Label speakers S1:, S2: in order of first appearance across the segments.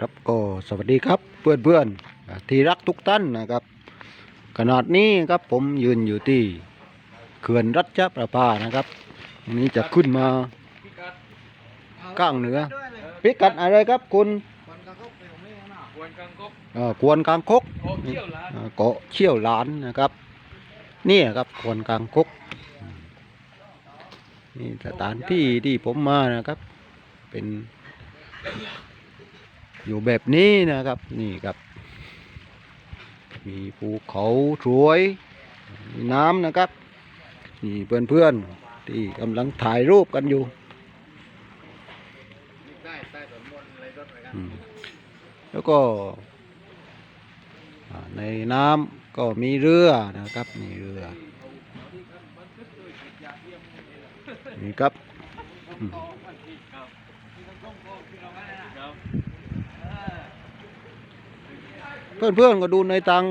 S1: ครับก็สวัสดีครับเพื่อนเพื่อนๆอ่าที่รักทุกท่านนะครับ ขนาดนี้ครับผมยืนอยู่ที่เขื่อนรัชประภานะครับวันนี้จะขึ้นมาข้างเหนือพิกัดอะไรครับคุณ
S2: ควรกังกบ
S1: เอ่อควนกลางคก
S2: โอเที่ยวล้าน
S1: เอ่อเกาะเชี่ยวหลานนะครับนี่ครับควนกลางคกนี่สถานที่ที่ผมมานะครับ เป็น อยู่แบบนี้นะครับนี่ครับ มีภูเขาสวยมีน้ำนะครับนี่เพื่อนๆที่กำลังถ่ายรูปกันอยู่แล้วก็ในน้ำก็มีเรือนะครับมีเรือนี่ครับอืม เพื่อนๆก็ดูในทาง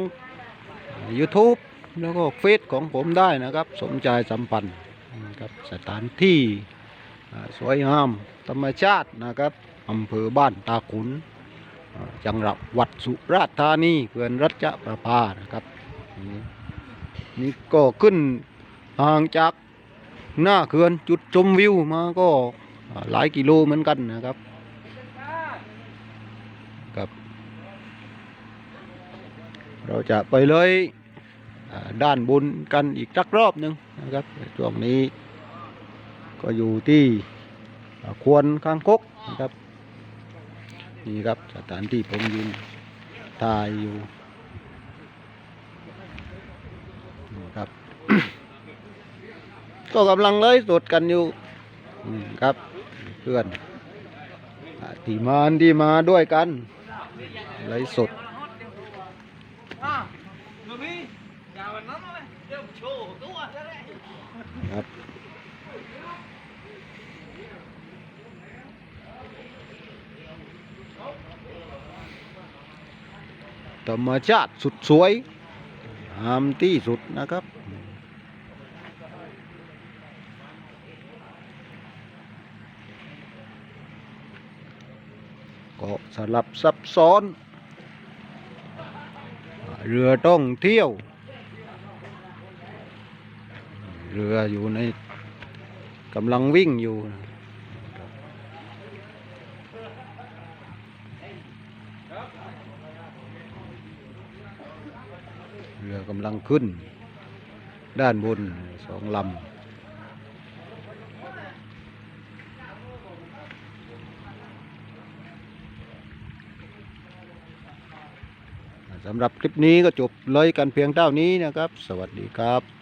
S1: YouTube แล้วก็เฟซของผมได้นะครับ สมใจสัมพันธ์นะครับสถานที่สวยงามธรรมชาตินะครับอำเภอบ้านตาขุน จังหวัดวัดสุราษฎร์ธานีเขื่อนรัชประภานะครับ นี่ก็ขึ้นห่างจากหน้าเขื่อนจุดชมวิวมาก็หลายกิโลเหมือนกันนะครับครับ เราจะไปเลยด้านบนกันอีกสักรอบหนึ่งนะครับช่วงนี้ ก็อยู่ที่ควรคางคกนะครับ นี่ครับสถานที่ผมยืนถ่ายอยู่นี่ครับ ก็กำลังเลยสดกันอยู่ครับ เพื่อนที่มาที่มาด้วยกันเลยสด ครับธรรมชาติสุดสวยงามที่สุดนะครับก็สลับซับซ้อน เรือต้องเที่ยว เรืออยู่ในกำลังวิ่งอยู่เรือกำลังขึ้น ด้านบนสองลำ สำหรับคลิปนี้ก็จบเลยกันเพียงเท่านี้นะครับ สวัสดีครับ